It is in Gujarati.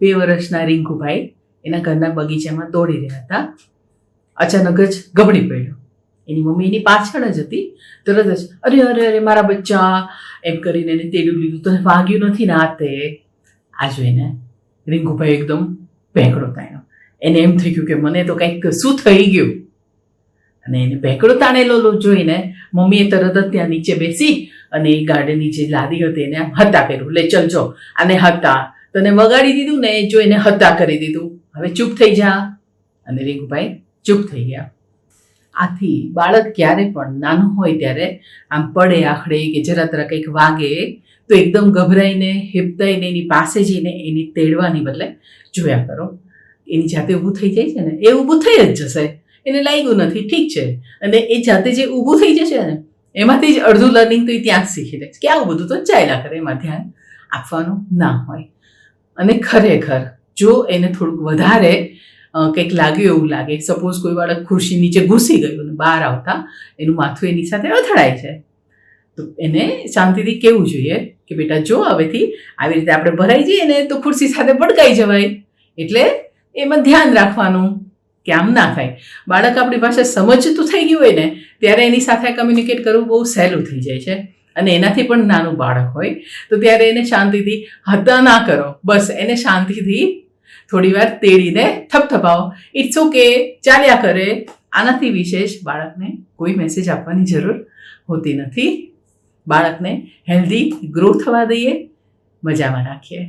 બે વર્ષના રિંકુભાઈ એના ઘરના બગીચામાં દોડી રહ્યા હતા. અચાનક જ ગબડી પડ્યો. એની મમ્મી એની પાછળ જ હતી. તરત જ, અરે અરે અરે, મારા બચ્ચા. એમ કરીને એને તેડું લીધું. તને વાગ્યું નથી ને આ તે. આ જોઈને રિંકુભાઈ એકદમ ભેંકડો તાણ્યો. એને એમ થઈ ગયું કે મને તો કંઈક શું થઈ ગયું. અને એને ભેંકડો તાણેલો જોઈને મમ્મીએ તરત જ ત્યાં નીચે બેસી અને એ ગાર્ડનની જે લાદી હતી એને આમ હતા પહેરું લે, ચલ, જો. અને હત્તા. તને વગાડી દીધું ને જો એને હત્તા કરી દીધું. હવે ચૂપ થઈ જા. અને રીંગુભાઈ ચૂપ થઈ ગયા. આથી બાળક ક્યારે પણ નાનું હોય ત્યારે આમ પડે આખડે કે જરા તરા કંઈક વાગે, તો એકદમ ગભરાઈને, હિપતાઈને, એની પાસે જઈને એની તેડવાની બદલે જોયા કરો. એની જાતે ઊભું થઈ જાય છે ને? એ ઊભું થઈ જ જશે. એને લાગ્યું નથી. ઠીક છે. અને એ જાતે જે ઊભું થઈ જશે ને, એમાંથી જ અડધું લર્નિંગ તો એ ત્યાં જ શીખી લે કે આવું બધું તો ચાલ્યા કરે એમાં ધ્યાન. આપવાનું ના હોય. અને ખરેખર જો એને થોડુંક વધારે કંઈક લાગ્યું એવું લાગે સપોઝ કોઈ બાળક ખુરશી નીચે ઘૂસી ગયું અને બહાર આવતા, એનું માથું એની સાથે અથડાય છે. તો એને શાંતિથી કહેવું જોઈએ કે બેટા જો હવેથી આવી રીતે આપણે ભરાઈ જઈએ ને તો ખુરશી સાથે ભડકાઈ જવાય. એટલે એમાં ધ્યાન રાખવાનું કે આમ ના થાય. બાળક આપણી પાસે સમજતું થઈ ગયું હોય ને, ત્યારે એની સાથે કમ્યુનિકેટ કરવું બહુ સહેલું થઈ જાય છે. અને એનાથી પણ નાનું બાળક હોય. તો ત્યારે એને શાંતિથી હતા ના કરો. બસ એને શાંતિથી થોડી વાર તેડીને થપથપાવો. ઇટ્સ ઓકે ચાલ્યા કરે. આનાથી વિશેષ બાળકને કોઈ મેસેજ આપવાની જરૂર હોતી નથી. બાળકને હેલ્ધી ગ્રો થવા દઈએ. મજામાં રાખીએ.